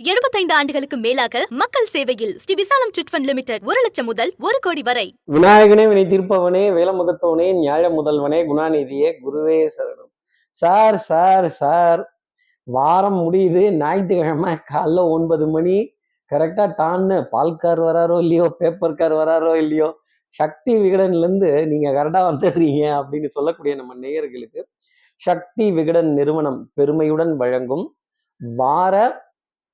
75 ஆண்டுகளுக்கு மேலாக மக்கள் சேவையில் ஸ்ரீ விசாலம் சிட்ஃபண்ட் லிமிடெட் ஒரு லட்சம் முதல் ஒரு கோடி வரை. விநாயகனே வினை தீர்ப்பவனே வேலமுகத்தவனே ஞாழ முதல்வனே குணாநிதியே குருவே சரணம். சார் சார் சார் வாரம் முடியுது ஞாயிற்றுக்கிழமை காலைல ஒன்பது மணி. கரெக்டா டான்னு பால்கார் வராரோ இல்லையோ பேப்பர் கார் வராரோ இல்லையோ சக்தி விகடன்ல இருந்து நீங்க கரெக்டா வந்துடுறீங்க அப்படின்னு சொல்லக்கூடிய நம்ம நேயர்களுக்கு சக்தி விகடன் நிறுவனம் பெருமையுடன் வழங்கும் வார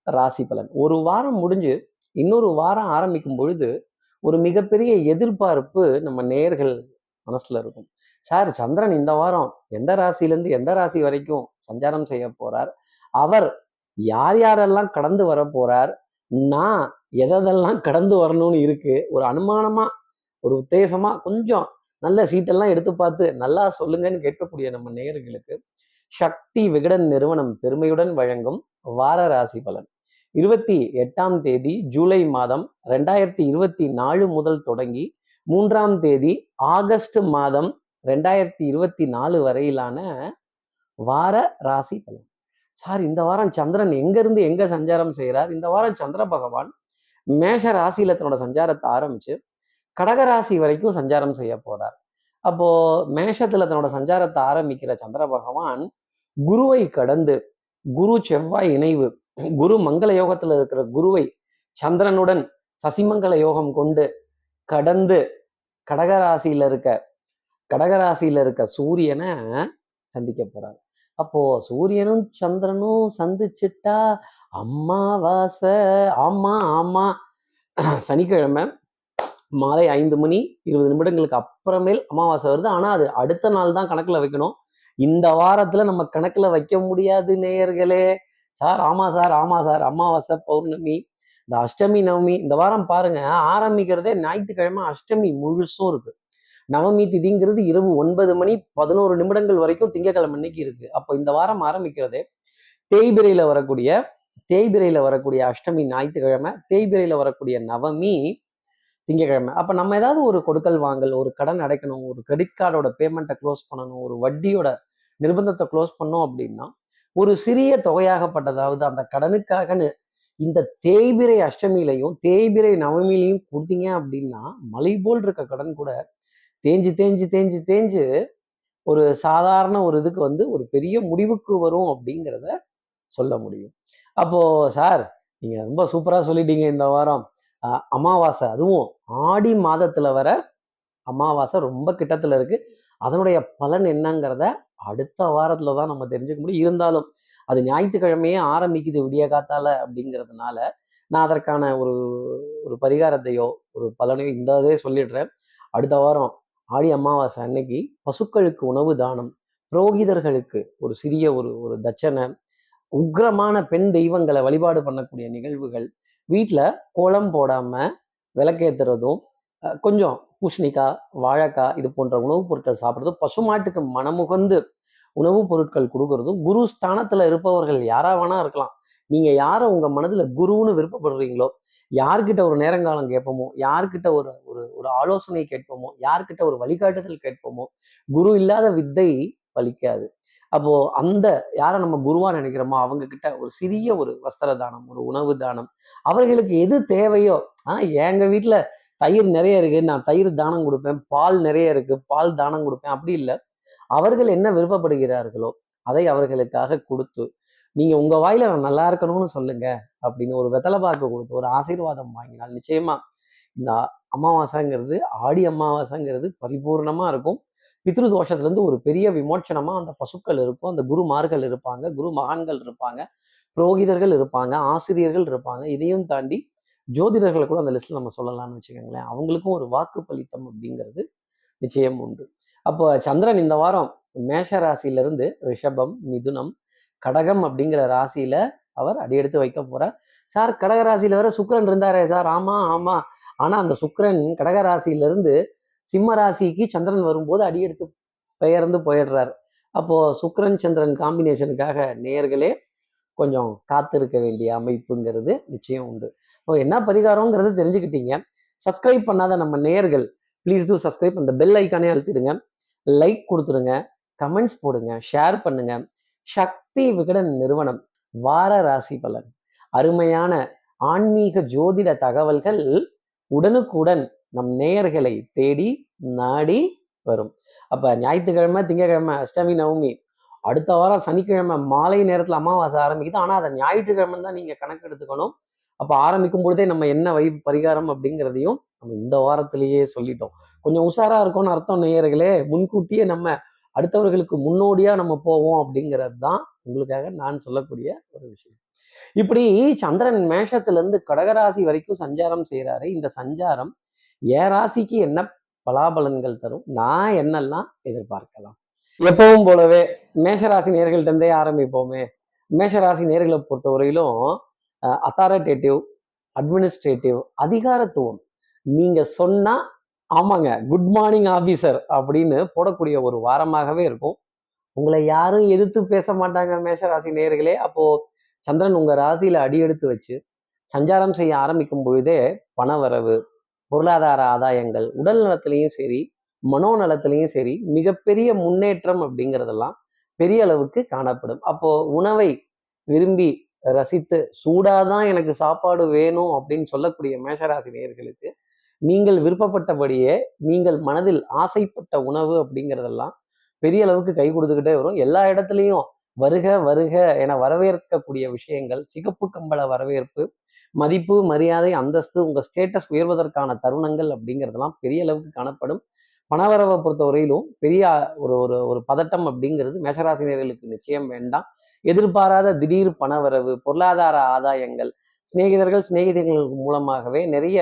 ராசி பலன். ஒரு வாரம் முடிஞ்சு இன்னொரு வாரம் ஆரம்பிக்கும் பொழுது ஒரு மிகப்பெரிய எதிர்பார்ப்பு நம்ம நேர்கள் மனசுல இருக்கும். சார் சந்திரன் இந்த வாரம் எந்த ராசியிலேருந்து எந்த ராசி வரைக்கும் சஞ்சாரம் செய்ய போறார்? அவர் யார் யாரெல்லாம் கடந்து வர போறார்? நான் எதெல்லாம் கடந்து வரணும்னு இருக்கு? ஒரு அனுமானமா ஒரு உத்தேசமா கொஞ்சம் நல்ல சீட்டெல்லாம் எடுத்து பார்த்து நல்லா சொல்லுங்கன்னு கேட்கக்கூடிய நம்ம நேயர்களுக்கு சக்தி விகடன் நிறுவனம் பெருமையுடன் வழங்கும் வார ராசி பலன். இருபத்தி எட்டாம் தேதி ஜூலை மாதம் ரெண்டாயிரத்தி இருபத்தி நாலு முதல் தொடங்கி மூன்றாம் தேதி ஆகஸ்ட் மாதம் ரெண்டாயிரத்தி இருபத்தி நாலு வரையிலான வார ராசி பலன். சார் இந்த வாரம் சந்திரன் எங்கேருந்து எங்கே எங்க சஞ்சாரம் செய்கிறார் இந்த வாரம் சந்திர பகவான் மேஷ ராசியில தன்னோட சஞ்சாரத்தை ஆரம்பிச்சு கடகராசி வரைக்கும் சஞ்சாரம் செய்ய போறார். அப்போ மேஷத்துல தன்னோட சஞ்சாரத்தை ஆரம்பிக்கிற சந்திர பகவான் குருவை கடந்து குரு செவ்வாய் இணைவு குரு மங்கள யோகத்துல இருக்கிற குருவை சந்திரனுடன் சசிமங்கல யோகம் கொண்டு கடந்து கடகராசியில இருக்க கடகராசியில இருக்க சூரியனை சந்திக்க போறார். அப்போ சூரியனும் சந்திரனும் சந்திச்சிட்டா அம்மாவாசை ஆமா ஆமா. சனிக்கிழமை மாலை ஐந்து மணி இருபது நிமிடங்களுக்கு அப்புறமேல் அமாவாசை வருது. ஆனா அது அடுத்த நாள் தான் கணக்குல வைக்கணும். இந்த வாரத்துல நம்ம கணக்குல வைக்க முடியாது நேயர்களே. சார் ஆமா சார் ஆமா சார். அமாவாசை பௌர்ணமி இந்த அஷ்டமி நவமி இந்த வாரம் பாருங்க ஆரம்பிக்கிறதே ஞாயிற்றுக்கிழமை அஷ்டமி முழுசும் இருக்கு. நவமி திதிங்கிறது இரவு ஒன்பது மணி பதினோரு நிமிடங்கள் வரைக்கும் திங்கக்கிழமை அன்னைக்கு இருக்கு. அப்போ இந்த வாரம் ஆரம்பிக்கிறதே தேய்பிரையில வரக்கூடிய தேய்பிரையில வரக்கூடிய அஷ்டமி ஞாயிற்றுக்கிழமை தேய்பிரையில வரக்கூடிய நவமி திங்கக்கிழமை அப்போ நம்ம ஏதாவது ஒரு கொடுக்கல் வாங்கல் ஒரு கடன் அடைக்கணும் ஒரு கிரெடிட் கார்டோட பேமெண்ட்டை க்ளோஸ் பண்ணணும் ஒரு வட்டியோட நிர்பந்தத்தை க்ளோஸ் பண்ணோம் அப்படின்னா ஒரு சிறிய தொகையாகப்பட்டதாவது அந்த கடனுக்காகன்னு இந்த தேய்பிரை அஷ்டமியிலையும் தேய்பிரை நவமியிலையும் கொடுத்தீங்க அப்படின்னா மலை போல் இருக்க கடன் கூட தேஞ்சு தேஞ்சு தேஞ்சு தேஞ்சு ஒரு சாதாரண ஒரு இதுக்கு வந்து ஒரு பெரிய முடிவுக்கு வரும் அப்படிங்கிறத சொல்ல முடியும். அப்போ சார் நீங்க ரொம்ப சூப்பரா சொல்லிட்டீங்க இந்த வாரம். அமாவாசை அதுவும் ஆடி மாதத்துல வர அமாவாசை ரொம்ப கிட்டத்துல இருக்கு. அதனுடைய பலன் என்னங்கிறத அடுத்த வாரத்துல தான் நம்ம தெரிஞ்சுக்க முடியும். இருந்தாலும் அது ஞாயிற்றுக்கிழமையே ஆரம்பிக்குது விடிய காத்தால அப்படிங்கிறதுனால நான் அதற்கான ஒரு ஒரு பரிகாரத்தையோ ஒரு பலனையோ இந்த இதே சொல்லிடுறேன். அடுத்த வாரம் ஆடி அமாவாசை அன்னைக்கு பசுக்களுக்கு உணவு தானம் புரோகிதர்களுக்கு ஒரு சிறிய ஒரு ஒரு தட்சணை உக்ரமான பெண் தெய்வங்களை வழிபாடு பண்ணக்கூடிய நிகழ்வுகள் வீட்டில் கோலம் போடாமல் விளக்கேத்துறதும் கொஞ்சம் பூசணிக்காய் வாழைக்காய் இது போன்ற உணவுப் பொருட்கள் சாப்பிட்றதும் பசுமாட்டுக்கு மனமுகந்து உணவுப் பொருட்கள் கொடுக்கறதும் குரு ஸ்தானத்தில் இருப்பவர்கள் யாரா வேணா இருக்கலாம். நீங்கள் யாரை உங்கள் மனதில் குருன்னு விருப்பப்படுறீங்களோ யார்கிட்ட ஒரு நேரங்காலம் கேட்போமோ யார்கிட்ட ஒரு ஒரு ஒரு ஆலோசனை கேட்போமோ யார்கிட்ட ஒரு வழிகாட்டுதல் கேட்போமோ குரு இல்லாத வித்தை பலிக்காது. அப்போ அந்த யாரை நம்ம குருவா நினைக்கிறோமோ அவங்க கிட்ட ஒரு சிறிய ஒரு வஸ்திர தானம் ஒரு உணவு தானம் அவர்களுக்கு எது தேவையோ ஆஹ் எங்க வீட்டுல தயிர் நிறைய இருக்கு. நான் தயிர் தானம் கொடுப்பேன். பால் நிறைய இருக்கு. பால் தானம் கொடுப்பேன். அப்படி இல்லை. அவர்கள் என்ன விருப்பப்படுகிறார்களோ அதை அவர்களுக்காக கொடுத்து நீங்க உங்க வாயில நான் நல்லா இருக்கணும்னு சொல்லுங்க அப்படின்னு ஒரு வெத்தலை பாக்கு கொடுத்து ஒரு ஆசீர்வாதம் வாங்கினால் நிச்சயமா இந்த அமாவாசைங்கிறது ஆடி அமாவாசைங்கிறது பரிபூர்ணமா இருக்கும். பித்ரு தோஷத்துல இருந்து ஒரு பெரிய விமோச்சனமா அந்த பசுக்கள் இருக்கும். அந்த குருமார்கள் இருப்பாங்க. குரு மகான்கள் இருப்பாங்க. புரோகிதர்கள் இருப்பாங்க. ஆசிரியர்கள் இருப்பாங்க. இதையும் தாண்டி ஜோதிடர்களை கூட அந்த லிஸ்ட்ல நம்ம சொல்லலாம்னு வச்சுக்கோங்களேன். அவங்களுக்கும் ஒரு வாக்கு பலித்தம் அப்படிங்கிறது நிச்சயம் உண்டு. அப்போ சந்திரன் இந்த வாரம் மேஷ ராசியிலிருந்து ரிஷபம் மிதுனம் கடகம் அப்படிங்கிற ராசியில அவர் அடியெடுத்து வைக்க போறார். சார் கடக ராசியில வேற சுக்கரன் இருந்தாரே சார். ஆமா ஆமா. ஆனா அந்த சுக்கரன் கடக ராசியிலிருந்து சிம்ம ராசிக்கு சந்திரன் வரும்போது அடியெடுத்து பெயர்ந்து போயிடுறார். அப்போ சுக்கரன் சந்திரன் காம்பினேஷனுக்காக நேயர்களே கொஞ்சம் காத்திருக்க வேண்டிய அமைப்புங்கிறது நிச்சயம் உண்டு. இப்போ என்ன பரிகாரங்கிறது தெரிஞ்சுக்கிட்டீங்க. சப்ஸ்கிரைப் பண்ணாத நம்ம நேயர்கள் ப்ளீஸ் டூ சப்ஸ்கிரைப் அந்த பெல் ஐக்கானே அழுத்திடுங்க. லைக் கொடுத்துருங்க கமெண்ட்ஸ் போடுங்க ஷேர் பண்ணுங்க. சக்தி விகடன் நிறுவனம் வார ராசி பலன். அருமையான ஆன்மீக ஜோதிட தகவல்கள் உடனுக்குடன் நம் நேயர்களை தேடி நாடி வரும். அப்ப ஞாயிற்றுக்கிழமை திங்கக்கிழமை அஷ்டமி நவமி அடுத்த வாரம் சனிக்கிழமை மாலை நேரத்தில் அமாவாசை ஆரம்பிக்குது. ஆனால் அதை ஞாயிற்றுக்கிழமை தான் நீங்கள் கணக்கு எடுத்துக்கணும். அப்போ ஆரம்பிக்கும் பொழுதே நம்ம என்ன வை பரிகாரம் அப்படிங்கிறதையும் நம்ம இந்த வாரத்திலேயே சொல்லிட்டோம். கொஞ்சம் உஷாரா இருக்கும்னு அர்த்தம் நேயர்களே. முன்கூட்டியே நம்ம அடுத்தவர்களுக்கு முன்னோடியா நம்ம போவோம் அப்படிங்கிறது தான் உங்களுக்காக நான் சொல்லக்கூடிய ஒரு விஷயம். இப்படி சந்திரன் மேஷத்துல இருந்து கடகராசி வரைக்கும் சஞ்சாரம் செய்யறாரு இந்த சஞ்சாரம் என் ராசிக்கு என்ன பலாபலன்கள் தரும்? நான் என்னெல்லாம் எதிர்பார்க்கலாம்? எப்பவும் போலவே மேஷராசி நேர்கள்ட்ட இருந்தே ஆரம்பிப்போமே. மேஷராசி நேர்களை பொறுத்தவரையிலும் அத்தாரிட்டேட்டிவ் அட்மினிஸ்ட்ரேட்டிவ் அதிகாரத்துவம். நீங்க சொன்னா ஆமாங்க குட் மார்னிங் ஆபீசர் அப்படின்னு போடக்கூடிய ஒரு வாரமாகவே இருக்கும். உங்களை யாரும் எதிர்த்து பேச மாட்டாங்க மேஷராசி நேர்களே அப்போ சந்திரன் உங்க ராசியில அடி எடுத்து வச்சு சஞ்சாரம் செய்ய ஆரம்பிக்கும் பொழுதே பணவரவு பொருளாதார ஆதாயங்கள் உடல் நலத்திலையும் சரி மனோநலத்திலையும் சரி மிகப்பெரிய முன்னேற்றம் அப்படிங்கிறதெல்லாம் பெரிய அளவுக்கு காணப்படும். அப்போ உணவை விரும்பி ரசித்து சூடாதான் எனக்கு சாப்பாடு வேணும் அப்படின்னு சொல்லக்கூடிய மேஷராசி நேயர்களுக்கு நீங்கள் விருப்பப்பட்டபடியே நீங்கள் மனதில் ஆசைப்பட்ட உணவு அப்படிங்கிறதெல்லாம் பெரிய அளவுக்கு கை கொடுத்துக்கிட்டே வரும். எல்லா இடத்துலையும் வருக வருக என வரவேற்கக்கூடிய விஷயங்கள் சிகப்பு கம்பள வரவேற்பு மதிப்பு மரியாதை அந்தஸ்து உங்க ஸ்டேட்டஸ் உயர்வதற்கான தருணங்கள் அப்படிங்கிறதெல்லாம் பெரிய அளவுக்கு காணப்படும். பணவரவை பொறுத்தவரையிலும் பெரிய ஒரு ஒரு ஒரு பதட்டம் அப்படிங்கிறது மேஷராசினியர்களுக்கு நிச்சயம் வேண்டாம். எதிர்பாராத திடீர் பணவரவு பொருளாதார ஆதாயங்கள் சிநேகிதர்கள் சிநேகிதர்கள் மூலமாகவே நிறைய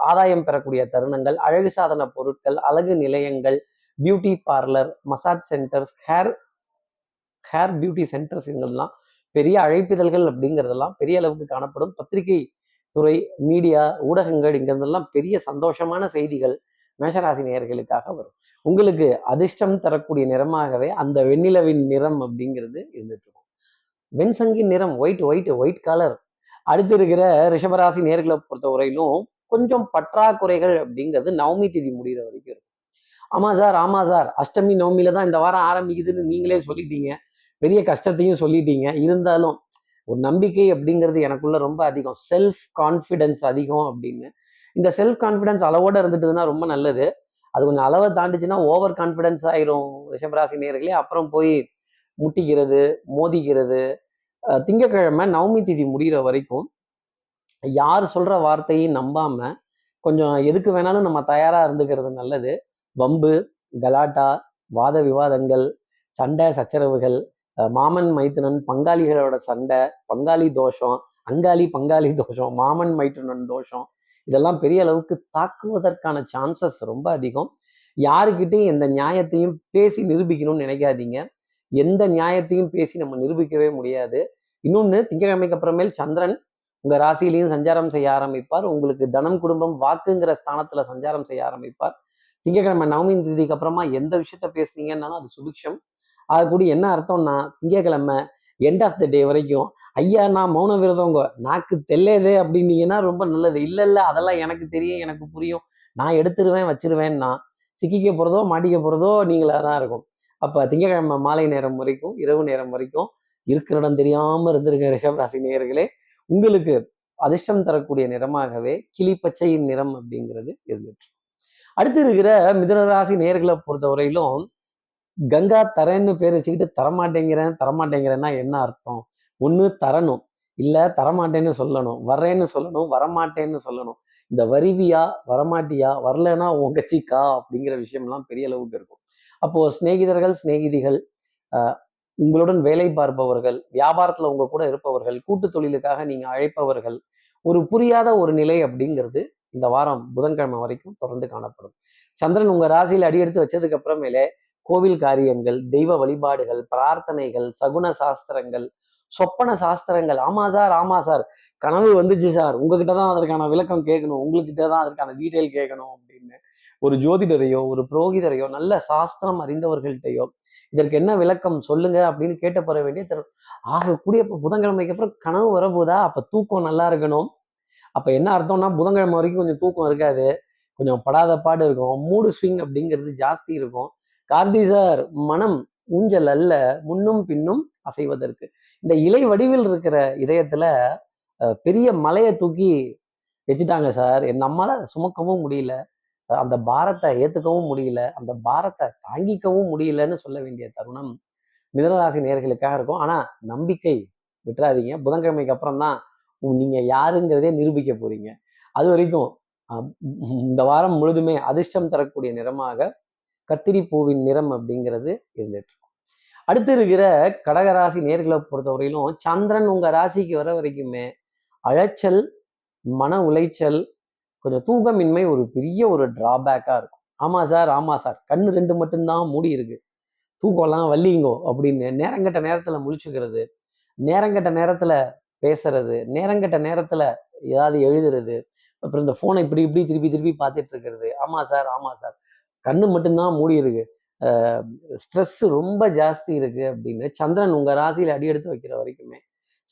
ஆதாயம் பெறக்கூடிய தருணங்கள் அழகு சாதன பொருட்கள் அழகு நிலையங்கள் beauty parlour massage centres hair hair beauty centres இதெல்லாம் பெரிய அழைப்பிதழ்கள் அப்படிங்கிறதெல்லாம் பெரிய அளவுக்கு காணப்படும். பத்திரிகை துறை மீடியா ஊடகங்கள் இங்கிருந்தெல்லாம் பெரிய சந்தோஷமான செய்திகள் மேஷராசி நேயர்களுக்காக வரும். உங்களுக்கு அதிர்ஷ்டம் தரக்கூடிய நிறமாகவே அந்த வெண்ணிலவின் நிறம் அப்படிங்கிறது இருந்துட்டு இருக்கும். வெண்சங்கின் நிறம் ஒயிட் ஒயிட் ஒயிட் கலர் அடுத்து இருக்கிற ரிஷபராசி நேர்களை பொறுத்தவரையிலும் கொஞ்சம் பற்றாக்குறைகள் அப்படிங்கிறது நவமி திதி முடிகிற வரைக்கும் இருக்கும். ஆமா சார் ஆமா சார். அஷ்டமி நவமியில தான் இந்த வாரம் ஆரம்பிக்குதுன்னு நீங்களே சொல்லிட்டீங்க. பெரிய கஷ்டத்தையும் சொல்லிட்டீங்க. இருந்தாலும் ஒரு நம்பிக்கை அப்படிங்கிறது எனக்குள்ள ரொம்ப அதிகம். செல்ஃப் கான்ஃபிடென்ஸ் அதிகம் அப்படின்னு இந்த செல்ஃப் கான்ஃபிடன்ஸ் அளவோட இருந்துட்டுதுன்னா ரொம்ப நல்லது. அது கொஞ்சம் அளவை தாண்டிச்சுன்னா ஓவர் கான்ஃபிடன்ஸ் ஆயிரும் ரிஷபராசி நேர்களே அப்புறம் போய் முட்டிக்கிறது மோதிக்கிறது திங்கக்கிழமை திங்கட்கிழமை நவமி திதி முடிகிற வரைக்கும் யார் சொல்ற வார்த்தையும் நம்பாம கொஞ்சம் எதுக்கு வேணாலும் நம்ம தயாரா இருந்துக்கிறது நல்லது. வம்பு கலாட்டா வாத விவாதங்கள் சண்டை சச்சரவுகள் மாமன் மைத்துனன் பங்காளிகளோட சண்டை பங்காளி தோஷம் அங்காளி பங்காளி தோஷம் மாமன் மைத்துனன் தோஷம் இதெல்லாம் பெரிய அளவுக்கு தாக்குவதற்கான சான்சஸ் ரொம்ப அதிகம். யாருக்கிட்டையும் எந்த நியாயத்தையும் பேசி நிரூபிக்கணும்னு நினைக்காதீங்க. எந்த நியாயத்தையும் பேசி நம்ம நிரூபிக்கவே முடியாது. இன்னொன்று திங்கட்கிழமைக்கு அப்புறமேல் சந்திரன் உங்க ராசியிலையும் சஞ்சாரம் செய்ய ஆரம்பிப்பார். உங்களுக்கு தனம் குடும்பம் வாக்குங்கிற ஸ்தானத்துல சஞ்சாரம் செய்ய ஆரம்பிப்பார். திங்கக்கிழமை நவமி தேதிக்கு அப்புறமா எந்த விஷயத்த பேசுனீங்கன்னாலும் அது சுபிக்ஷம். அது கூட என்ன அர்த்தம்னா திங்கட்கிழமை எண்ட் ஆஃப் த டே வரைக்கும் ஐயா நான் மௌன விரதவங்க நாக்கு தெல்லேதே அப்படின்னீங்கன்னா ரொம்ப நல்லது. இல்லை இல்லை அதெல்லாம் எனக்கு தெரியும் எனக்கு புரியும். நான் எடுத்துருவேன் வச்சிருவேன்னா. சிக்கிக்க போகிறதோ மாட்டிக்க போகிறதோ நீங்களாக தான் இருக்கும். அப்போ திங்கட்கிழமை மாலை நேரம் வரைக்கும் இரவு நேரம் வரைக்கும் இருக்கிற இடம் தெரியாமல் இருந்திருக்க ரிஷபராசி நேயர்களே உங்களுக்கு அதிர்ஷ்டம் தரக்கூடிய நிறமாகவே கிளிப்பச்சையின் நிறம் அப்படிங்கிறது இருந்துட்டு அடுத்து இருக்கிற மிதனராசி நேர்களை பொறுத்தவரையிலும் கங்கா தரேன்னு பேர் வச்சுக்கிட்டு தரமாட்டேங்கிறேன் தரமாட்டேங்கிறேன்னா என்ன அர்த்தம்? ஒன்று தரணும். இல்லை தரமாட்டேன்னு சொல்லணும். வர்றேன்னு சொல்லணும் வரமாட்டேன்னு சொல்லணும். இந்த வருவியா வரமாட்டியா வரலன்னா உன் கட்சிக்கா அப்படிங்கிற விஷயம்லாம் பெரிய அளவுக்கு இருக்கும். அப்போ சிநேகிதர்கள் சிநேகிதிகள் ஆஹ், உங்களுடன் வேலை பார்ப்பவர்கள் வியாபாரத்தில் உங்க கூட இருப்பவர்கள் கூட்டு தொழிலுக்காக நீங்கள் அழைப்பவர்கள் ஒரு புரியாத ஒரு நிலை அப்படிங்கிறது இந்த வாரம் புதன்கிழமை வரைக்கும் தொடர்ந்து காணப்படும். சந்திரன் உங்க ராசியில் அடியெடுத்து வச்சதுக்கு அப்புறமேலே கோவில் காரியங்கள் தெய்வ வழிபாடுகள் பிரார்த்தனைகள் சகுன சாஸ்திரங்கள் சொப்பன சாஸ்திரங்கள். ஆமா சார் ஆமா சார். கனவு வந்துச்சு சார். உங்ககிட்ட தான் அதற்கான விளக்கம் கேட்கணும். உங்ககிட்ட தான் அதற்கான டீட்டெயில் கேட்கணும் அப்படின்னு. ஒரு ஜோதிடரையோ ஒரு புரோகிதரையோ நல்ல சாஸ்திரம் அறிந்தவர்கள்ட்டையோ இதற்கு என்ன விளக்கம் சொல்லுங்க அப்படின்னு கேட்டு வேண்டிய தரும் ஆகக்கூடிய இப்போ புதன்கிழமைக்கு அப்புறம் கனவு வரப்போதா? அப்ப தூக்கம் நல்லா இருக்கணும். அப்ப என்ன அர்த்தம்னா புதன்கிழமை வரைக்கும் கொஞ்சம் தூக்கம் இருக்காது. கொஞ்சம் படாத பாடு இருக்கும். மூடு ஸ்விங் அப்படிங்கிறது ஜாஸ்தி இருக்கும். கார்த்தி சார் மனம் ஊஞ்சல் அல்ல. முன்னும் பின்னும் அசைவதற்கு. இந்த இலை வடிவில் இருக்கிற இதயத்துல பெரிய மலையை தூக்கி வச்சுட்டாங்க சார். என் நம்மளால சுமக்கவும் முடியல. அந்த பாரத்தை ஏத்துக்கவும் முடியல. அந்த பாரத்தை தாங்கிக்கவும் முடியலன்னு சொல்ல வேண்டிய தருணம் மிதனராசி நேர்களுக்காக இருக்கும். ஆனா நம்பிக்கை விட்டுறாதீங்க. புதன்கிழமைக்கு அப்புறம் தான் நீங்க யாருங்கிறதே நிரூபிக்க போறீங்க. அது வரைக்கும் இந்த வாரம் முழுதுமே அதிர்ஷ்டம் தரக்கூடிய நிறமாக கத்திரி பூவின் நிறம் அப்படிங்கிறது இருந்துட்டு அடுத்து இருக்கிற கடகராசி நேர்களை பொறுத்தவரையிலும் சந்திரன் உங்க ராசிக்கு வர வரைக்குமே அழைச்சல் மன உளைச்சல் கொஞ்சம் தூக்கமின்மை ஒரு பெரிய ஒரு டிராபேக்கா இருக்கும். ஆமா சார் ஆமா சார் கண்ணு ரெண்டு மட்டும்தான் மூடி இருக்கு. தூக்கம்லாம் வள்ளிங்கோ அப்படின்னு நேரங்கட்ட நேரத்துல முழிச்சுக்கிறது நேரங்கட்ட நேரத்துல பேசுறது நேரங்கட்ட நேரத்துல ஏதாவது எழுதுறது அப்புறம் இந்த போனை இப்படி இப்படி திருப்பி திருப்பி பார்த்துட்டு இருக்கிறது. ஆமா சார் ஆமா சார் கண்ணு மட்டும்தான் மூடி இருக்கு. ஸ்ட்ரெஸ் ரொம்ப ஜாஸ்தி இருக்குது அப்படின்னு சந்திரன் உங்கள் ராசியில் அடி எடுத்து வைக்கிற வரைக்குமே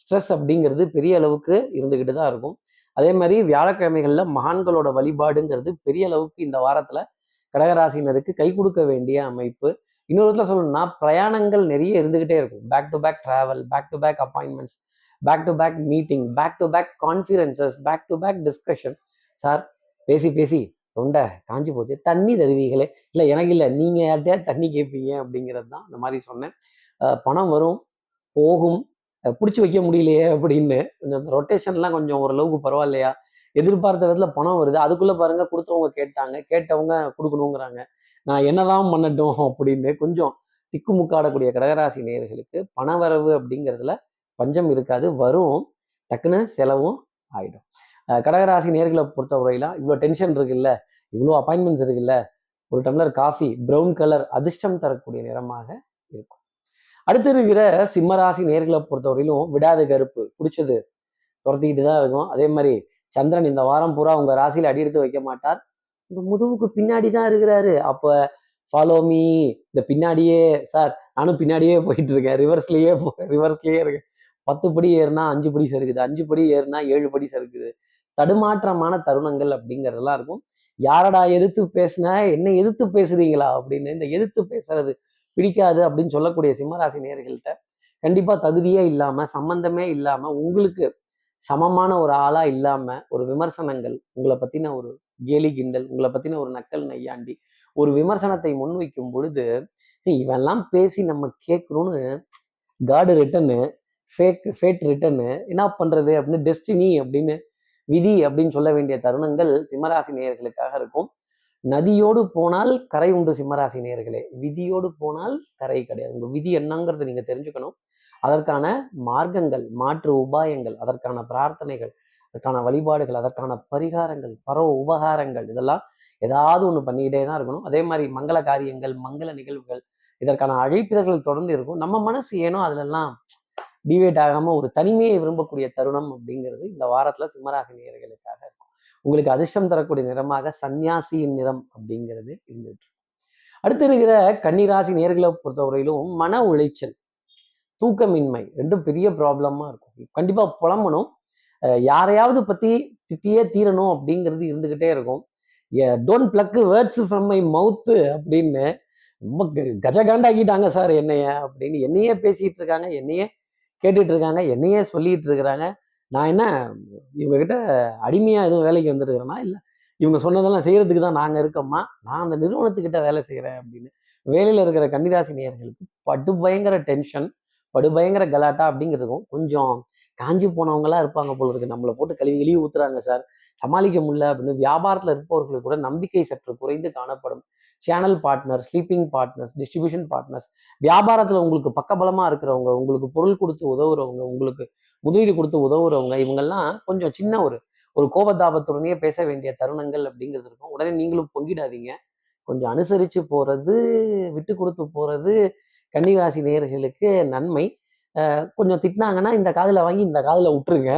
ஸ்ட்ரெஸ் அப்படிங்கிறது பெரிய அளவுக்கு இருந்துக்கிட்டு தான் இருக்கும். அதே மாதிரி வியாழக்கிழமைகளில் மகான்களோட வழிபாடுங்கிறது பெரிய அளவுக்கு இந்த வாரத்தில் கடகராசினருக்கு கை கொடுக்க வேண்டிய அமைப்பு. இன்னொரு விதத்துல சொல்லணும்னா பிரயாணங்கள் நிறைய இருந்துக்கிட்டே இருக்கும். Back to back travel back to back appointments back to back meeting back to back conferences back to back discussion sir பேசி பேசி. தொண்டை காஞ்சி போச்சு. தண்ணி தருவீங்களே. இல்லை எனக்கு இல்லை. நீங்கள் யார்கிட்டயாவது தண்ணி கேட்பீங்க அப்படிங்கிறது தான் இந்த மாதிரி சொன்னேன். பணம் வரும் போகும். பிடிச்சி வைக்க முடியலையே அப்படின்னு. கொஞ்சம் ரொட்டேஷன்லாம் கொஞ்சம் ஓரளவுக்கு பரவாயில்லையா? எதிர்பார்த்த விதத்தில் பணம் வருது. அதுக்குள்ளே பாருங்க கொடுத்தவங்க கேட்டாங்க. கேட்டவங்க கொடுக்கணுங்கிறாங்க. நான் என்னதான் பண்ணட்டும் அப்படின்னு கொஞ்சம் திக்குமுக்காடக்கூடிய கடகராசி நேர்களுக்கு பணவரவு அப்படிங்கிறதுல பஞ்சம் இருக்காது. வரும் டக்குன்னு செலவும் ஆயிடும். கடகராசி நேர்களை பொறுத்தவரையில இவ்வளோ டென்ஷன் இருக்குல்ல? இவ்வளோ அப்பாயின்மெண்ட்ஸ் இருக்குல்ல? ஒரு டம்ளர் காஃபி பிரவுன் கலர் அதிர்ஷ்டம் தரக்கூடிய நிறமாக இருக்கும். அடுத்து இருக்கிற சிம்மராசி நேர்களை பொறுத்தவரையிலும் விடாத கருப்பு பிடிச்சது துரத்திக்கிட்டு தான் இருக்கும். அதே மாதிரி சந்திரன் இந்த வாரம் பூரா உங்க ராசியில அடி எடுத்து வைக்க மாட்டார். உங்க முதுகுக்கு பின்னாடி தான் இருக்கிறாரு. அப்ப ஃபாலோ மீ இந்த பின்னாடியே சார் நானும் பின்னாடியே போயிட்டு இருக்கேன். ரிவர்ஸ்லயே ரிவர்ஸ்லயே இருக்கேன். பத்து படி ஏறுனா அஞ்சு படி சறுக்குது. அஞ்சு படி ஏறுனா ஏழு படி சறுக்குது. தடுமாற்றமான தருணங்கள் அப்படிங்கிறதெல்லாம் இருக்கும். யாரடா எதிர்த்து பேசின என்ன எதிர்த்து பேசுறீங்களா அப்படின்னு இந்த எதிர்த்து பேசுறது பிடிக்காது அப்படின்னு சொல்லக்கூடிய சிம்மராசி நேர்கள்ட்ட கண்டிப்பா தகுதியே இல்லாம சம்பந்தமே இல்லாம உங்களுக்கு சமமான ஒரு ஆளா இல்லாம ஒரு விமர்சனங்கள் உங்களை பத்தின ஒரு கேலி கிண்டல் உங்களை பத்தின ஒரு நக்கல் நையாண்டி ஒரு விமர்சனத்தை முன்வைக்கும் பொழுது இவெல்லாம் பேசி நம்ம கேட்குறோன்னு காடு ரிட்டனு ஃபேக் ஃபேட் ரிட்டனு என்ன பண்ணுறது அப்படின்னு டெஸ்டினி அப்படின்னு விதி அப்படின்னு சொல்ல வேண்டிய தருணங்கள் சிம்மராசி நேயர்களுக்காக இருக்கும். நதியோடு போனால் கரை உண்டு சிம்மராசி நேயர்களே. விதியோடு போனால் கரை கிடையாது. உங்க விதி என்னங்கிறத நீங்க தெரிஞ்சுக்கணும். அதற்கான மார்க்கங்கள் மாற்று உபாயங்கள் அதற்கான பிரார்த்தனைகள் அதற்கான வழிபாடுகள் அதற்கான பரிகாரங்கள் பரவ உபகாரங்கள் இதெல்லாம் ஏதாவது ஒன்று பண்ணிக்கிட்டே தான் இருக்கணும். அதே மாதிரி மங்கள காரியங்கள் மங்கள நிகழ்வுகள் இதற்கான அழைப்பிதழ்கள் தொடர்ந்து இருக்கும். நம்ம மனசு ஏனோ அதுலெல்லாம் டிவேட் ஆகாமல் ஒரு தனிமையை விரும்பக்கூடிய தருணம் அப்படிங்கிறது இந்த வாரத்தில் சிம்மராசி நேர்களுக்காக இருக்கும். உங்களுக்கு அதிர்ஷ்டம் தரக்கூடிய நிறமாக சந்நியாசியின் நிறம் அப்படிங்கிறது இருந்துட்டு இருக்கும். அடுத்து இருக்கிற கன்னிராசி நேர்களை பொறுத்தவரையிலும் மன உளைச்சல் தூக்கமின்மை ரெண்டும் பெரிய ப்ராப்ளமாக இருக்கும். கண்டிப்பாக புலம்பணும். யாரையாவது பற்றி திட்டியே தீரணும் அப்படிங்கிறது இருந்துக்கிட்டே இருக்கும். Don't pluck words from my mouth அப்படின்னு ரொம்ப க- கஜகாண்டாக்கிட்டாங்க சார் என்னைய அப்படின்னு என்னையே பேசிகிட்டு இருக்காங்க. என்னையே கேட்டுட்டு இருக்காங்க என்னையே சொல்லிட்டு இருக்கிறாங்க நான் என்ன இவங்க கிட்ட அடிமையா எதுவும் வேலைக்கு வந்திருக்கிறேன்னா இல்லை இவங்க சொன்னதெல்லாம் செய்யறதுக்கு தான் நாங்க இருக்கோம்மா நான் அந்த நிறுவனத்துக்கிட்ட வேலை செய்கிறேன் அப்படின்னு. வேலையில இருக்கிற கன்னிராசி நேயர்களுக்கு படு பயங்கர டென்ஷன் படு பயங்கர கலாட்டா அப்படிங்கிறதுக்கும் கொஞ்சம் காஞ்சி போனவங்களா இருப்பாங்க போல இருக்கு. நம்மளை போட்டு கழுவி கழுவி ஊத்துறாங்க சார். சமாளிக்க முடியல அப்படின்னு வியாபாரத்துல இருப்பவர்களுக்கு கூட நம்பிக்கை சற்று குறைந்து காணப்படும். Channel partner sleeping partners distribution partners வியாபாரத்தில் உங்களுக்கு பக்கபலமாக இருக்கிறவங்க உங்களுக்கு பொருள் கொடுத்து உதவுறவங்க உங்களுக்கு முதலீடு கொடுத்து உதவுறவங்க இவங்கெல்லாம் கொஞ்சம் சின்ன ஒரு ஒரு கோபதாபத்துடனே பேச வேண்டிய தருணங்கள் அப்படிங்கிறது இருக்கும். உடனே நீங்களும் பொங்கிடாதீங்க. கொஞ்சம் அனுசரித்து போகிறது விட்டு கொடுத்து போகிறது கன்னிராசி நேர்களுக்கு நன்மை. கொஞ்சம் திட்டினாங்கன்னா இந்த காதில் வாங்கி இந்த காதில் விட்டுருங்க.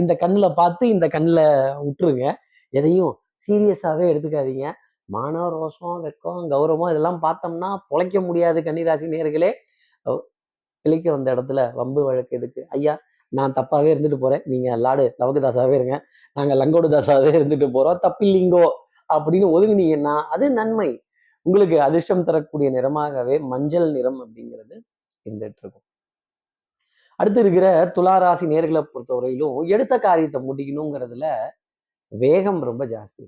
இந்த கண்ணில் பார்த்து இந்த கண்ணில் விட்டுருங்க. எதையும் சீரியஸாகவே எடுத்துக்காதீங்க. மான ரோஷம் வெக்கம் கௌரவம் இதெல்லாம் பார்த்தோம்னா பொழைக்க முடியாது கன்னிராசி நேர்களே கிளிக்க வந்த இடத்துல வம்பு வழக்கு எதுக்கு? ஐயா நான் தப்பாவே இருந்துட்டு போறேன். நீங்க லாடு லவகுதாசாவே இருங்க. நாங்க லங்கோடு தாசாவே இருந்துட்டு போறோம். தப்பில்லிங்கோ அப்படின்னு ஒதுங்கினீங்கன்னா அது நன்மை. உங்களுக்கு அதிர்ஷ்டம் தரக்கூடிய நிறமாகவே மஞ்சள் நிறம் அப்படிங்கிறது இருந்துட்டு இருக்கும். அடுத்து இருக்கிற துளாராசி நேர்களை பொறுத்தவரையிலும் எடுத்த காரியத்தை முடிக்கணுங்கிறதுல வேகம் ரொம்ப ஜாஸ்தி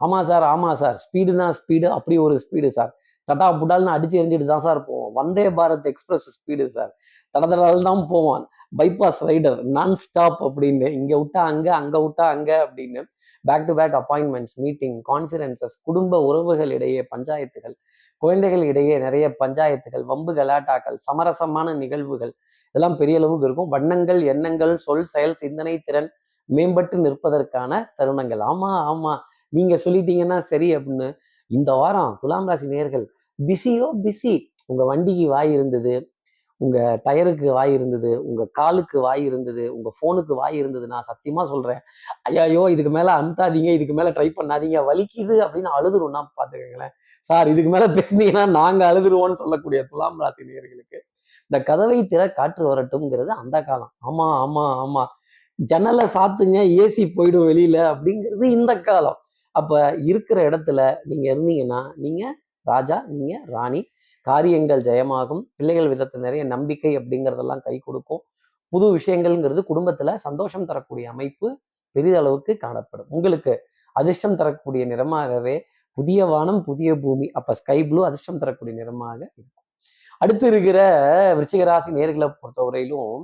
ஆமாம் சார் ஆமாம் சார். ஸ்பீடுனா ஸ்பீடு அப்படி ஒரு ஸ்பீடு சார். தட்டா புட்டால்னு அடிச்சு எரிஞ்சிட்டு தான் சார் போவோம். Vande Bharat express speed sir. தடதடால் தான் போவான் பைபாஸ் ரைடர் நான் ஸ்டாப் அப்படின்னு. இங்கே விட்டா அங்கே அங்கே விட்டா அங்கே அப்படின்னு. Back to back appointments meeting conferences குடும்ப உறவுகள் இடையே பஞ்சாயத்துகள் குழந்தைகள் இடையே நிறைய பஞ்சாயத்துகள் வம்பு கலாட்டாக்கள் சமரசமான நிகழ்வுகள். இதெல்லாம் பெரிய அளவுக்கு இருக்கும். வண்ணங்கள் எண்ணங்கள் சொல் செயல் சிந்தனை திறன் மேம்பட்டு நிற்பதற்கான தருணங்கள். ஆமா ஆமா. நீங்க சொல்லிட்டீங்கன்னா சரி அப்படின்னு. இந்த வாரம் துலாம் ராசி நேர்கள் பிஸியோ பிஸி. உங்க வண்டிக்கு வாய் இருந்தது உங்க டயருக்கு வாய் இருந்தது உங்க காலுக்கு வாய் இருந்தது உங்க போனுக்கு வாய் இருந்தது. நான் சத்தியமா சொல்றேன். ஐயோ இதுக்கு மேல அமுத்தாதீங்க இதுக்கு மேல ட்ரை பண்ணாதீங்க. வலிக்குது அப்படின்னு அழுதுருன்னா பாத்துக்கோங்களேன் சார் இதுக்கு மேல பேசுனீங்கன்னா நாங்க அழுதுருவோம்னு சொல்லக்கூடிய துலாம் ராசி நேயர்களுக்கு இந்த கதவை திற காற்று வரட்டும்ங்கிறது அந்த காலம். ஆமா ஆமா ஆமா. ஜன்னலை சாத்துங்க ஏசி போயிடும் வெளியில அப்படிங்கிறது இந்த காலம். அப்ப இருக்கிற இடத்துல நீங்க இருந்தீங்கன்னா நீங்க ராஜா நீங்க ராணி காரியங்கள் ஜெயமாகும் பிள்ளைகள் விதத்தை நிறைய நம்பிக்கை அப்படிங்கிறதெல்லாம் கை கொடுக்கும். புது விஷயங்கள்ங்கிறது குடும்பத்துல சந்தோஷம் தரக்கூடிய அமைப்பு பெரிதளவுக்கு காணப்படும். உங்களுக்கு அதிர்ஷ்டம் தரக்கூடிய நிறமாகவே புதிய வானம் புதிய பூமி அப்ப ஸ்கை ப்ளூ அதிர்ஷ்டம் தரக்கூடிய நிறமாக இருக்கும். அடுத்து இருக்கிற விருச்சிகராசி நேர்களை பொறுத்தவரையிலும்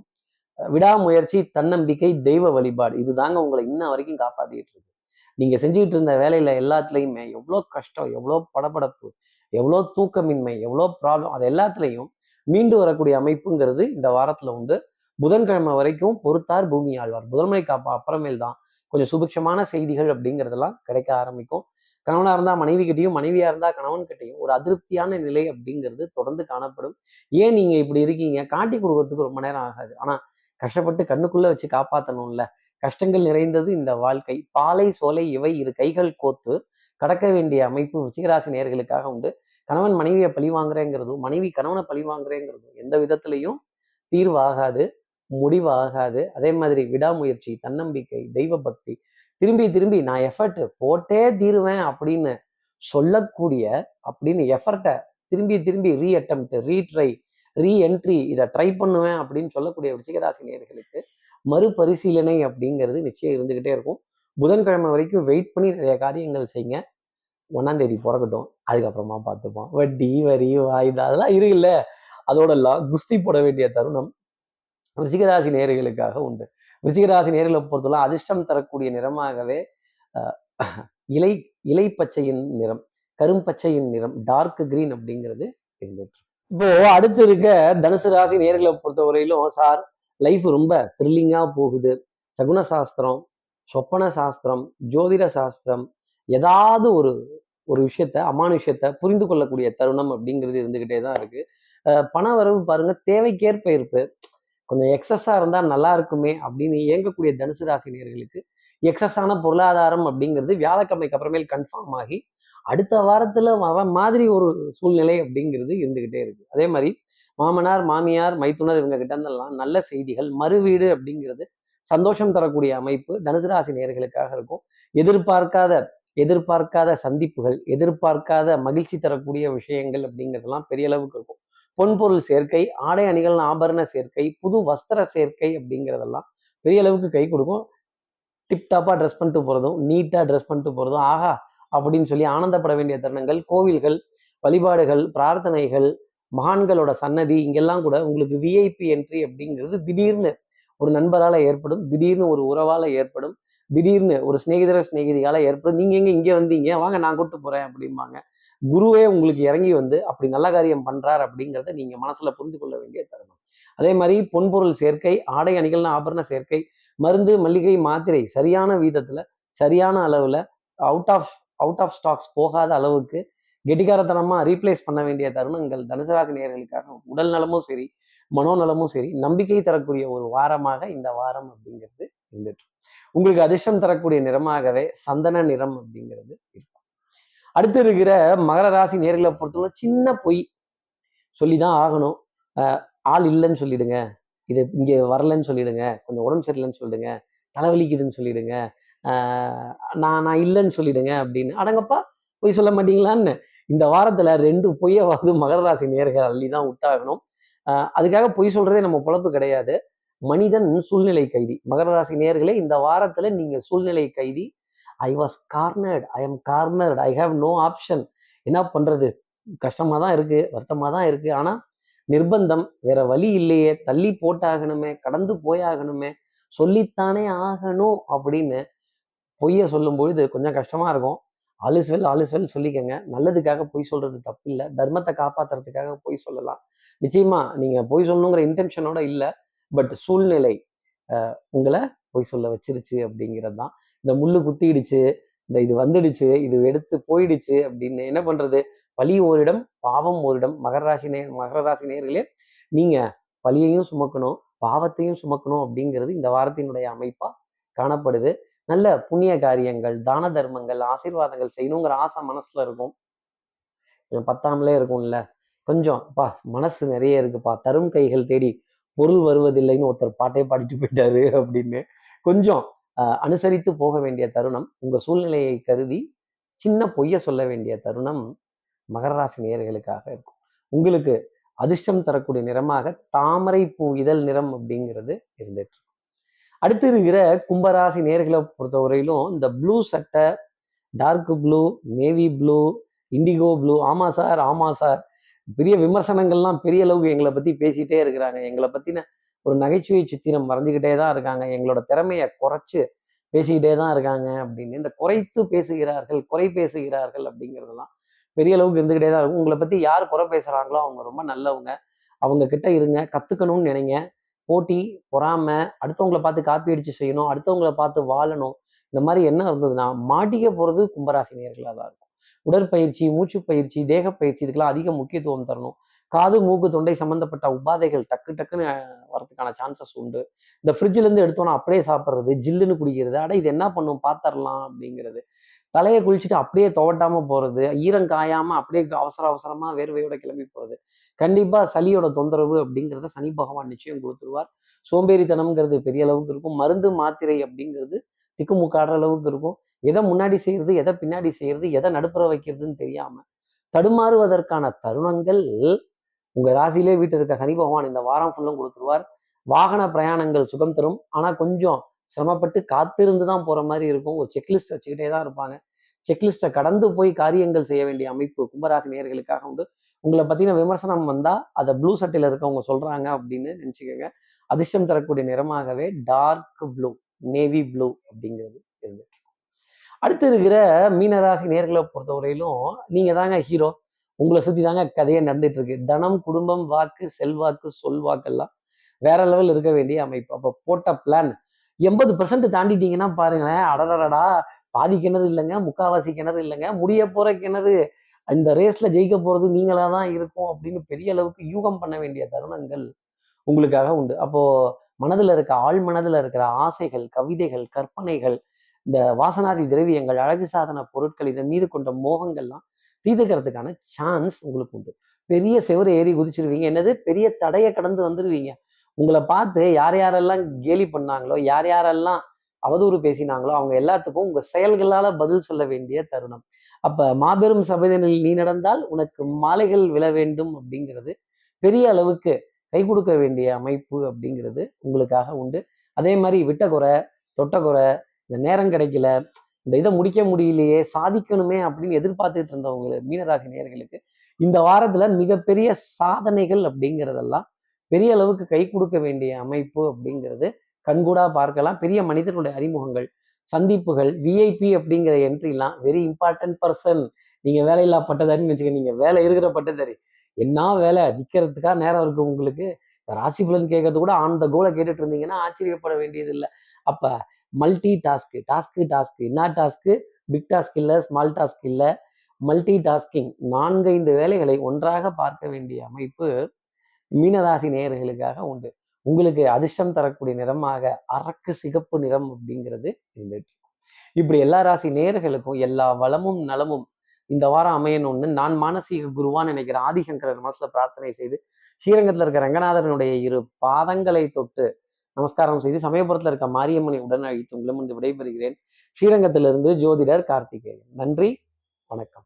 விடாமுயற்சி தன்னம்பிக்கை தெய்வ வழிபாடு இதுதாங்க உங்களை இன்ன வரைக்கும் காப்பாத்திட்டு இருக்கு. நீங்க செஞ்சுக்கிட்டு இருந்த வேலையில எல்லாத்துலேயுமே எவ்வளோ கஷ்டம் எவ்வளோ படபடப்பு எவ்வளோ தூக்கமின்மை எவ்வளோ ப்ராப்ளம் அது எல்லாத்துலேயும் மீண்டு வரக்கூடிய அமைப்புங்கிறது இந்த வாரத்தில் உண்டு. புதன்கிழமை வரைக்கும் பொறுத்தார் பூமி ஆழ்வார். புதன்மலை காப்பா அப்புறமேல் தான் கொஞ்சம் சுபிக்ஷமான செய்திகள் அப்படிங்கிறதெல்லாம் கிடைக்க ஆரம்பிக்கும். கணவனா இருந்தால் மனைவி கிட்டையும் மனைவியா இருந்தா கணவன் கிட்டையும் ஒரு அதிருப்தியான நிலை அப்படிங்கிறது தொடர்ந்து காணப்படும். ஏன் நீங்க இப்படி இருக்கீங்க? காட்டி கொடுக்கறதுக்கு ரொம்ப நேரம் ஆகாது. ஆனா கஷ்டப்பட்டு கண்ணுக்குள்ள வச்சு காப்பாத்தணும்ல. கஷ்டங்கள் நிறைந்தது இந்த வாழ்க்கை. பாலை சோலை இவை இரு கைகள் கோத்து கடக்க வேண்டிய அமைப்பு ருச்சிகராசி நேர்களுக்காக உண்டு. கணவன் மனைவியை பழி வாங்குறேங்கிறதும் மனைவி கணவனை பழி வாங்குறேங்கிறதும் எந்த விதத்திலையும் தீர்வாகாது முடிவாகாது. அதே மாதிரி விடாமுயற்சி தன்னம்பிக்கை தெய்வ பக்தி திரும்பி திரும்பி நான் எஃபர்ட் போட்டே தீருவேன் அப்படின்னு சொல்லக்கூடிய அப்படின்னு எஃபர்ட்டை திரும்பி திரும்பி ரீ அட்டம் ரீட்ரை ரீஎன்ட்ரி இதை ட்ரை பண்ணுவேன் அப்படின்னு சொல்லக்கூடிய ரிச்சிகராசி நேர்களுக்கு மறுபரிசீலனை அப்படிங்கிறது நிச்சயம் இருந்துகிட்டே இருக்கும். புதன்கிழமை வரைக்கும் வெயிட் பண்ணி நிறைய காரியங்கள் செய்யுங்க ஒன்றாந்தேதி பிறக்கட்டும். அதுக்கப்புறமா பார்த்துப்போம். வட்டி வரி வாய்தா அதெல்லாம் இருக்குல்ல அதோடலாம் குஸ்தி போட வேண்டிய தருணம் ரிச்சிகராசி நேர்களுக்காக உண்டு. ரிச்சிகராசி நேர்களை பொறுத்தவரை அதிர்ஷ்டம் தரக்கூடிய நிறமாகவே இலை இலை பச்சையின் நிறம் கரும்பச்சையின் நிறம் டார்க் கிரீன் அப்படிங்கிறது இருந்துட்டு இப்போ அடுத்து இருக்க தனுசு ராசி நேர்களை பொறுத்தவரையிலும் சார் லைஃப் ரொம்ப த்ரில்லிங்காக போகுது. சகுன சாஸ்திரம் சொப்பன சாஸ்திரம் ஜோதிட சாஸ்திரம் ஏதாவது ஒரு ஒரு விஷயத்த அமானுஷத்தை புரிந்து கொள்ளக்கூடிய தருணம் அப்படிங்கிறது இருந்துக்கிட்டே தான் இருக்கு. பண வரவு பாருங்க தேவைக்கேற்ப இருப்பு கொஞ்சம் எக்ஸஸ்ஸாக இருந்தால் நல்லா இருக்குமே அப்படின்னு இயங்கக்கூடிய தனுசு ராசி நேர்களுக்கு எக்ஸஸான பொருளாதாரம் அப்படிங்கிறது வியாழக்கிழமைக்கு அப்புறமேல் கன்ஃபார்ம் ஆகி அடுத்த வாரத்தில் மாதிரி ஒரு சூழ்நிலை அப்படிங்கிறது இருந்துக்கிட்டே இருக்கு. அதே மாதிரி மாமனார் மாமியார் மைத்துனர் இவங்க கிட்ட இருந்தெல்லாம் நல்ல செய்திகள் மறுவீடு அப்படிங்கிறது சந்தோஷம் தரக்கூடிய அமைப்பு தனுசு ராசி நேர்களுக்காக இருக்கும். எதிர்பார்க்காத எதிர்பார்க்காத சந்திப்புகள் எதிர்பார்க்காத மகிழ்ச்சி தரக்கூடிய விஷயங்கள் அப்படிங்கிறதெல்லாம் பெரிய அளவுக்கு இருக்கும். பொன்பொருள் சேர்க்கை ஆடை அணிகள் ஆபரண சேர்க்கை புது வஸ்திர சேர்க்கை அப்படிங்கிறதெல்லாம் பெரிய அளவுக்கு கை கொடுக்கும். டிப்டாப்பாக ட்ரெஸ் பண்ணிட்டு போகிறதும் நீட்டாக ட்ரெஸ் பண்ணிட்டு போகிறதும் ஆஹா! அப்படின்னு சொல்லி ஆனந்தப்பட வேண்டிய தருணங்கள் கோவில்கள் வழிபாடுகள் பிரார்த்தனைகள் மகான்களோட சன்னதி இங்கெல்லாம் கூட உங்களுக்கு விஐபி என்ட்ரி அப்படிங்கிறது திடீர்னு ஒரு நண்பரால் ஏற்படும் திடீர்னு ஒரு உறவால் ஏற்படும் திடீர்னு ஒரு சிநேகிதர சிநேகிதியால் ஏற்படும். நீங்கள் எங்கே இங்கே வந்தீங்க? வாங்க நான் கூட்டு போகிறேன் அப்படிம்பாங்க. குருவே உங்களுக்கு இறங்கி வந்து அப்படி நல்ல காரியம் பண்ணுறார் அப்படிங்கிறத நீங்கள் மனசில் புரிந்து கொள்ள வேண்டிய தருணம். அதே மாதிரி பொன்பொருள் சேர்க்கை ஆடை அணிகள்னா ஆபரண சேர்க்கை மருந்து மல்லிகை மாத்திரை சரியான வீதத்தில் சரியான அளவில் out of out of stocks போகாத அளவுக்கு கெட்டிகாரத்தனமா ரீப்ளேஸ் பண்ண வேண்டிய தருணங்கள் தனுசராசி நேர்களுக்காக உடல் நலமும் சரி மனோநலமும் சரி நம்பிக்கை தரக்கூடிய ஒரு வாரமாக இந்த வாரம் அப்படிங்கிறது இருந்துட்டு உங்களுக்கு அதிர்ஷ்டம் தரக்கூடிய நிறமாகவே சந்தன நிறம் அப்படிங்கிறது இருக்கும். அடுத்து இருக்கிற மகர ராசி நேர்களை பொறுத்தவரை சின்ன பொய் சொல்லிதான் ஆகணும். ஆள் இல்லைன்னு சொல்லிடுங்க. இது இங்க வரலன்னு சொல்லிடுங்க. கொஞ்சம் உடம்பு சரியில்லைன்னு சொல்லிடுங்க. தலைவலிக்குதுன்னு சொல்லிடுங்க. நான் நான் இல்லைன்னு சொல்லிடுங்க அப்படின்னு. அடங்கப்பா பொய் சொல்ல மாட்டீங்களான்னு இந்த வாரத்துல ரெண்டு பொய்யவாவது மகர ராசி நேர்கள் அள்ளி தான் விட்டாகணும் அதுக்காக பொய் சொல்றதே நம்ம பொழப்பு கிடையாது. மனிதன் சூழ்நிலை கைதி. மகர ராசி நேர்களே இந்த வாரத்துல நீங்க சூழ்நிலை கைதி. I was cornered I am cornered I have no option என்ன பண்றது? கஷ்டமா தான் இருக்கு வருத்தமா தான் இருக்கு. ஆனா நிர்பந்தம். வேற வழி இல்லையே. தள்ளி போட்டாகணுமே கடந்து போயாகணுமே சொல்லித்தானே ஆகணும் அப்படின்னு பொய்ய சொல்லும் பொழுது கொஞ்சம் கஷ்டமா இருக்கும். All is well all is well சொல்லிக்கங்க. நல்லதுக்காக பொய் சொல்றது தப்பு இல்லை தர்மத்தை காப்பாத்துறதுக்காக பொய் சொல்லலாம். நிச்சயமா நீங்க பொய் சொல்லணுங்கிற இன்டென்ஷனோட இல்லை. பட் சூழ்நிலை உங்களை பொய் சொல்ல வச்சிருச்சு அப்படிங்கிறது தான். இந்த முள்ளு குத்திடுச்சு இந்த இது வந்துடுச்சு இது எடுத்து போயிடுச்சு அப்படின்னு என்ன பண்றது? பழி ஓரிடம் பாவம் ஓரிடம். மகர ராசி நேர் மகர ராசி நேர்களே நீங்க பழியையும் சுமக்கணும் பாவத்தையும் சுமக்கணும் அப்படிங்கிறது இந்த வாரத்தினுடைய அமைப்பா காணப்படுது. நல்ல புண்ணிய காரியங்கள் தான தர்மங்கள் ஆசீர்வாதங்கள் செய்யணுங்கிற ஆசை மனசுல இருக்கும். பத்தாமலே இருக்கும்ல. கொஞ்சம் பா மனசு நிறைய இருக்குப்பா. தரும் கைகள் தேடி பொருள் வருவதில்லைன்னு ஒருத்தர் பாட்டே பாடிட்டு போயிட்டாரு அப்படின்னு. கொஞ்சம் அனுசரித்து போக வேண்டிய தருணம் உங்க சூழ்நிலையை கருதி சின்ன பொய்ய சொல்ல வேண்டிய தருணம் மகர ராசி நேயர்களுக்காக இருக்கும். உங்களுக்கு அதிர்ஷ்டம் தரக்கூடிய நிறமாக தாமரை பூ இதழ் நிறம் அப்படிங்கிறது இருந்துட்டு இருக்கும் அடுத்து இருக்கிற கும்பராசி நேர்களை பொறுத்தவரையிலும் இந்த ப்ளூ சட்டை dark blue navy blue indigo blue ஆமா சார் ஆமா சார் பெரிய விமர்சனங்கள்லாம் பெரிய அளவுக்கு எங்களை பற்றி பேசிகிட்டே இருக்கிறாங்க. எங்களை பற்றின ஒரு நகைச்சுவை சித்திரம் மறைஞ்சுக்கிட்டே தான் இருக்காங்க. எங்களோட திறமையை குறைச்சி பேசிக்கிட்டே தான் இருக்காங்க அப்படின்னு. இந்த குறைத்து பேசுகிறார்கள் குறை பேசுகிறார்கள் அப்படிங்கிறதெல்லாம் பெரிய அளவுக்கு இருந்துக்கிட்டே தான் இருக்கும். உங்களை பற்றி யார் குறை பேசுகிறாங்களோ அவங்க ரொம்ப நல்லவங்க. அவங்க கிட்ட இருங்க கற்றுக்கணும்னு நினைங்க. போட்டி பொறாம அடுத்தவங்கள பார்த்து காப்பி அடிச்சு செய்யணும் அடுத்தவங்கள பார்த்து வாழணும். இந்த மாதிரி என்ன இருந்ததுன்னா மாட்டிக்க போறது கும்பராசி நேர்களாக தான் இருக்கும். உடற்பயிற்சி மூச்சு பயிற்சி தேக பயிற்சி இதுக்கெல்லாம் அதிக முக்கியத்துவம் தரணும். காது மூக்கு தொண்டை சம்பந்தப்பட்ட உபாதைகள் டக்கு டக்குன்னு வரதுக்கான சான்சஸ் உண்டு. இந்த ஃப்ரிட்ஜ்ல இருந்து எடுத்தோன்னா அப்படியே சாப்பிட்றது ஜில்லுன்னு குடிக்கிறது அட இது என்ன பண்ணும் பார்த்தரலாம் அப்படிங்கிறது. தலையை குளிச்சுட்டு அப்படியே துவட்டாம போறது ஈரம் காயாம அப்படியே அவசர அவசரமா வேர்வையோட கிளம்பி போறது. கண்டிப்பா சளியோட தொந்தரவு அப்படிங்கிறத சனி பகவான் நிச்சயம் கொடுத்துருவார். சோம்பேறித்தனம்ங்கிறது பெரிய அளவுக்கு இருக்கும். மருந்து மாத்திரை அப்படிங்கிறது திக்குமுக்காடுற அளவுக்கு இருக்கும். எதை முன்னாடி செய்யறது எதை பின்னாடி செய்யறது எதை நடுப்புற வைக்கிறதுன்னு தெரியாம தடுமாறுவதற்கான தருணங்கள் உங்க ராசியிலே வீட்டு இருக்க சனி பகவான் இந்த வாரம் ஃபுல்லும் கொடுத்துருவார். வாகன பிரயாணங்கள் சுகம் தரும். ஆனா கொஞ்சம் சிரமப்பட்டு காத்திருந்து தான் போகிற மாதிரி இருக்கும். ஒரு செக்லிஸ்ட் வச்சுக்கிட்டே தான் இருப்பாங்க. செக்லிஸ்ட்டை கடந்து போய் காரியங்கள் செய்ய வேண்டிய அமைப்பு கும்பராசி நேர்களுக்காக உண்டு. உங்களை பற்றின விமர்சனம் வந்தால் அதை ப்ளூ சட்டையில் இருக்கவங்க சொல்கிறாங்க அப்படின்னு நினச்சிக்கோங்க. அதிர்ஷ்டம் தரக்கூடிய நிறமாகவே டார்க் ப்ளூ நேவி ப்ளூ அப்படிங்கிறது இருந்துட்டு அடுத்து இருக்கிற மீனராசி நேர்களை பொறுத்தவரையிலும் நீங்கள் தாங்க ஹீரோ உங்களை சுற்றி தாங்க கதையே நடந்துட்டு இருக்கு. தனம் குடும்பம் வாக்கு செல்வாக்கு சொல்வாக்கெல்லாம் வேற லெவல் இருக்க வேண்டிய அமைப்பு. அப்போ போட்ட பிளான் எண்பது பர்சன்ட் தாண்டிட்டீங்கன்னா பாருங்களேன் அடடடடா. பாதி கிணறு இல்லைங்க முக்காவாசி கிணறு இல்லைங்க முடிய போற கிணறு. இந்த ரேஸ்ல ஜெயிக்க போறது நீங்களா தான் இருக்கும் அப்படின்னு பெரிய அளவுக்கு யூகம் பண்ண வேண்டிய தருணங்கள் உங்களுக்காக உண்டு. அப்போ மனதில் இருக்க ஆழ் மனதில் இருக்கிற ஆசைகள் கவிதைகள் கற்பனைகள் இந்த வாசனாதி திரவியங்கள் அழகு சாதன பொருட்கள் இதன் மீது கொண்ட மோகங்கள்லாம் தீர்த்துக்கிறதுக்கான சான்ஸ் உங்களுக்கு உண்டு. பெரிய செவரு ஏறி குதிச்சிருவீங்க. என்னது? பெரிய தடையை கடந்து வந்துருவீங்க. உங்களை பார்த்து யார் யாரெல்லாம் கேலி பண்ணாங்களோ யார் யாரெல்லாம் அவதூறு பேசினாங்களோ அவங்க எல்லாத்துக்கும் உங்க செயல்களால பதில் சொல்ல வேண்டிய தருணம். அப்ப மாபெரும் சபைதனில் நீ நடந்தால் உனக்கு மாலைகள் விழ வேண்டும் அப்படிங்கிறது பெரிய அளவுக்கு கை கொடுக்க வேண்டிய அமைப்பு அப்படிங்கிறது உங்களுக்காக உண்டு. அதே மாதிரி விட்ட குறை தொட்ட குறை இந்த நேரம் கிடைக்கல இந்த இதை முடிக்க முடியலையே சாதிக்கணுமே அப்படின்னு எதிர்பார்த்துட்டு இருந்தவங்க மீனராசி நேர்களுக்கு இந்த வாரத்துல மிகப்பெரிய சாதனைகள் அப்படிங்கிறதெல்லாம் பெரிய அளவுக்கு கை கொடுக்க வேண்டிய அமைப்பு அப்படிங்கிறது கண்கூடா பார்க்கலாம். பெரிய மனிதனுடைய அறிமுகங்கள் சந்திப்புகள் விஐபி அப்படிங்கிற என்ட்ரிலாம் வெரி இம்பார்ட்டன்ட் பர்சன் நீங்க வேலையில்லா பட்டதாரின்னு வச்சுக்க நீங்க வேலை இருக்கிற பட்டதாரி. என்ன வேலை? விற்கிறதுக்காக நேரம் இருக்கு உங்களுக்கு? ராசி பலன் கேட்கறது கூட ஆன் த கோலை கேட்டுட்டு இருந்தீங்கன்னா ஆச்சரியப்பட வேண்டியது இல்லை அப்ப மல்டி டாஸ்க் டாஸ்க்கு டாஸ்க் என்ன டாஸ்க்கு பிக் டாஸ்க் இல்லை ஸ்மால் டாஸ்க் இல்லை. மல்டி டாஸ்கிங் நான்கைந்து வேலைகளை ஒன்றாக பார்க்க வேண்டிய அமைப்பு மீனராசி நேயர்களுக்காக உண்டு. உங்களுக்கு அதிர்ஷ்டம் தரக்கூடிய நிறமாக அரக்கு சிகப்பு நிறம் அப்படிங்கிறது இருந்துட்டு இப்படி எல்லா ராசி நேயர்களுக்கும் எல்லா வளமும் நலமும் இந்த வாரம் அமையணும்னு நான் மானசீக குருவான்னு நினைக்கிற ஆதிசங்கரர் மனசுல பிரார்த்தனை செய்து ஸ்ரீரங்கத்துல இருக்க ரங்கநாதனுடைய இரு பாதங்களை தொட்டு நமஸ்காரம் செய்து சமயபுரத்துல இருக்க மாரியம்மனை உடன் அழைத்து உங்களிடம் விடைபெறுகிறேன். ஸ்ரீரங்கத்திலிருந்து ஜோதிடர் கார்த்திகேயன். நன்றி வணக்கம்.